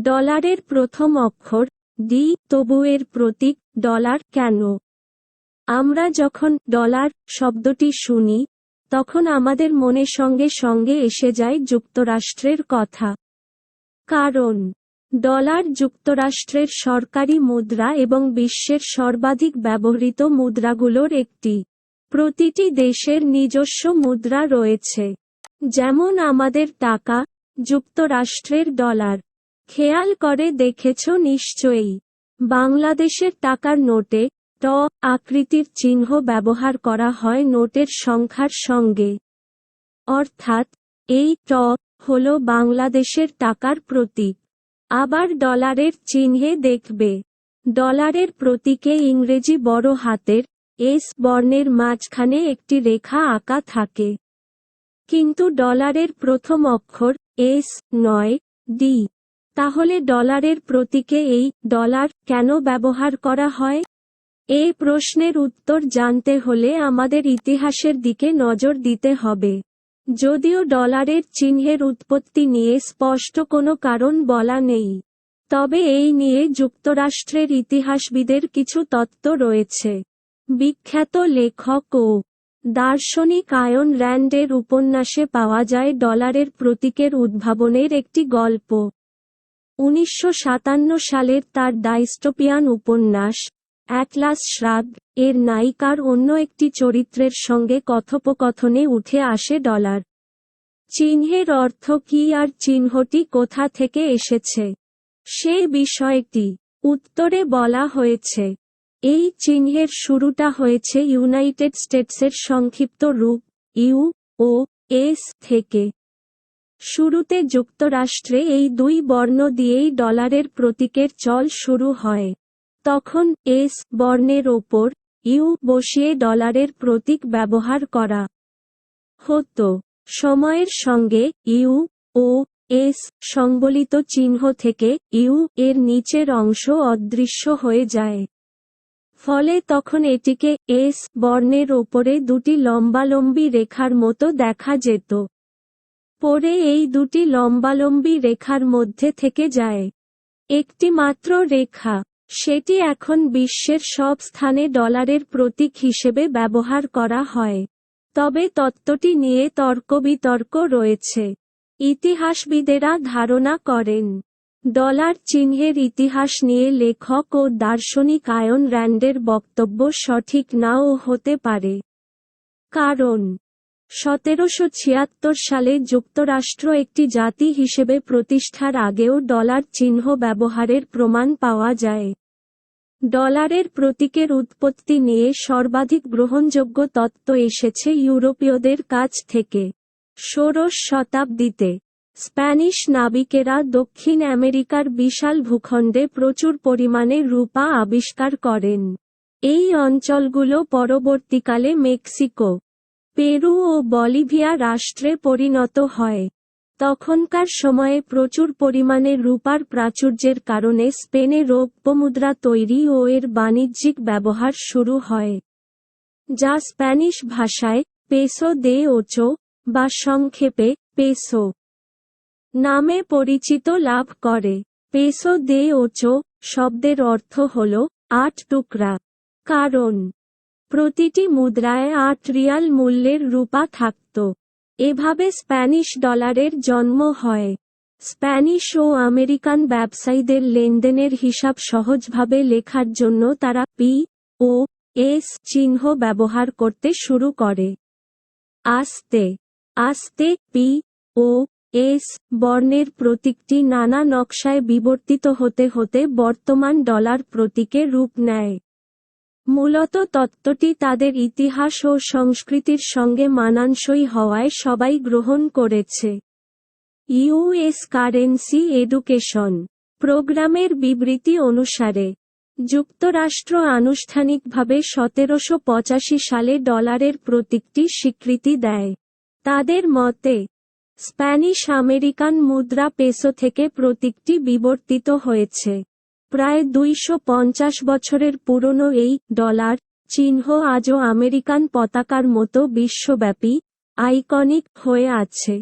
ডলারের প্রথম অক্ষর ডি তবু এর প্রতীক, ডলার কেন? আমরা যখন ডলার শব্দটি শুনি, তখন আমাদের মনে সঙ্গে সঙ্গে এসে যায় যুক্তরাষ্ট্রের কথা। কারণ, ডলার যুক্তরাষ্ট্রের সরকারি মুদ্রা এবং বিশ্বের সর্বাধিক ব্যবহৃত মুদ্রাগুলোর একটি। প্রতিটি দেশের নিজস্ব মুদ্রা রয়েছে। যেমন আমাদের টাকা, যুক্তরাষ্ট্রের ডলার। খেয়াল করে দেখেছ নিশ্চয়ই। বাংলাদেশের টাকার নোটে, ট, আকৃতির চিহ্ন ব্যবহার করা হয় নোটের সংখ্যার সঙ্গে। অর্থাৎ, এই ট হল বাংলাদেশের টাকার প্রতীক। আবার ডলারের চিহ্নে দেখবে। ডলারের প্রতীকে ইংরেজি বড় হাতের, এস বর্ণের মাঝখানে একটি রেখা আঁকা থাকে। কিন্তু ডলারের প্রথম অক্ষর, এস নয়, ডি। তাহলে ডলারের প্রতীকে এই ডলার কেন ব্যবহার করা হয়? এই প্রশ্নের উত্তর জানতে হলে আমাদের ইতিহাসের দিকে নজর দিতে হবে। যদিও ডলারের চিহ্নের উৎপত্তি নিয়ে স্পষ্ট কোনো কারণ বলা নেই, তবে এই নিয়ে যুক্তরাষ্ট্রের ইতিহাসবিদের কিছু তত্ত্ব রয়েছে। বিখ্যাত লেখক ও দার্শনিক আয়ন র্যান্ডের উপন্যাসে পাওয়া যায় ডলারের প্রতীকের উদ্ভাবনের একটি গল্প। উনিশশো সাতান্ন সালের তার ডাইস্টোপিয়ান উপন্যাস, অ্যাটলাস শ্রাগ এর নায়িকার অন্য একটি চরিত্রের সঙ্গে কথোপকথনে উঠে আসে ডলার। চিহ্নের অর্থ কি আর চিহ্নটি কোথা থেকে এসেছে? সে বিষয়টি উত্তরে বলা হয়েছে। এই চিহ্নের শুরুটা হয়েছে ইউনাইটেড স্টেটসের সংক্ষিপ্ত রূপ, ইউ ও এস থেকে। শুরুতে যুক্তরাষ্ট্রে এই দুই বর্ণ দিয়েই ডলারের প্রতীকের চল শুরু হয়। তখন এস বর্ণের ওপর ইউ বসিয়ে ডলারের প্রতীক ব্যবহার করা হতো। সময়ের সঙ্গে ইউ ও এস সংবলিত চিহ্ন থেকে ইউ এর নিচের অংশ অদৃশ্য হয়ে যায়। ফলে তখন এটিকে এস বর্ণের ওপরে দুটি লম্বালম্বী রেখার মতো দেখা যেত। পরে এই দুটি লম্বালম্বী রেখার মধ্যে থেকে যায়। একটি মাত্র রেখা, সেটি এখন বিশ্বের সব স্থানে ডলারের প্রতীক হিসেবে ব্যবহার করা হয়। তবে তত্ত্বটি নিয়ে তর্ক বিতর্ক রয়েছে। ইতিহাসবিদেরা ধারণা করেন, ডলার চিহ্নের ইতিহাস নিয়ে লেখক ও দার্শনিক আয়ন র্যান্ডের বক্তব্য সঠিক নাও হতে পারে। কারণ সতেরোশো ছিয়াত্তর সালে যুক্তরাষ্ট্র একটি জাতি হিসেবে প্রতিষ্ঠার আগেও ডলার চিহ্ন ব্যবহারের প্রমাণ পাওয়া যায়। ডলারের প্রতীকের উৎপত্তি নিয়ে সর্বাধিক গ্রহণযোগ্য তত্ত্ব এসেছে ইউরোপীয়দের কাছ থেকে। ষোড়শ শতাব্দীতে স্প্যানিশ নাবিকেরা দক্ষিণ আমেরিকার বিশাল ভূখণ্ডে প্রচুর পরিমাণে রূপা আবিষ্কার করেন। এই অঞ্চলগুলো পরবর্তীকালে মেক্সিকো পেরু ও বলিভিয়া রাষ্ট্রে পরিণত হয়। তখনকার সময়ে প্রচুর পরিমাণে রূপার প্রাচুর্যের কারণে স্পেনে রৌপ্যমুদ্রা তৈরি ও এর বাণিজ্যিক ব্যবহার শুরু হয়, যা স্প্যানিশ ভাষায় পেসো দে ওচো বা সংক্ষেপে পেসো নামে পরিচিত লাভ করে। পেসো দে ওচো শব্দের অর্থ হল আট টুকরা। কারণ প্রতিটি মুদ্রায় আট রিয়াল মূল্যের রূপা থাকত। এভাবে স্প্যানিশ ডলারের জন্ম হয়। স্প্যানিশ ও আমেরিকান ব্যবসায়ীদের লেনদেনের হিসাব সহজভাবে লেখার জন্য তারা পি ও এস চিহ্ন ব্যবহার করতে শুরু করে। আস্তে আস্তে পি ও এস বর্ণের প্রতীকটি নানা নকশায় বিবর্তিত হতে হতে বর্তমান ডলার প্রতীকে রূপ নেয়। মূলত তত্ত্বটি তাদের ইতিহাস ও সংস্কৃতির সঙ্গে মানানসই হওয়ায় সবাই গ্রহণ করেছে। ইউএস কারেন্সি এডুকেশন প্রোগ্রামের বিবৃতি অনুসারে, যুক্তরাষ্ট্র আনুষ্ঠানিকভাবে সতেরোশো পঁচাশি সালে ডলারের প্রতীকটি স্বীকৃতি দেয়। তাদের মতে, স্প্যানিশ আমেরিকান মুদ্রা পেসো থেকে প্রতীকটি বিবর্তিত হয়েছে। প্রায় দুইশো পঞ্চাশ বছরের পুরনো এই ডলার চিহ্ন আজও আমেরিকান পতাকার মতো বিশ্বব্যাপী আইকনিক হয়ে আছে।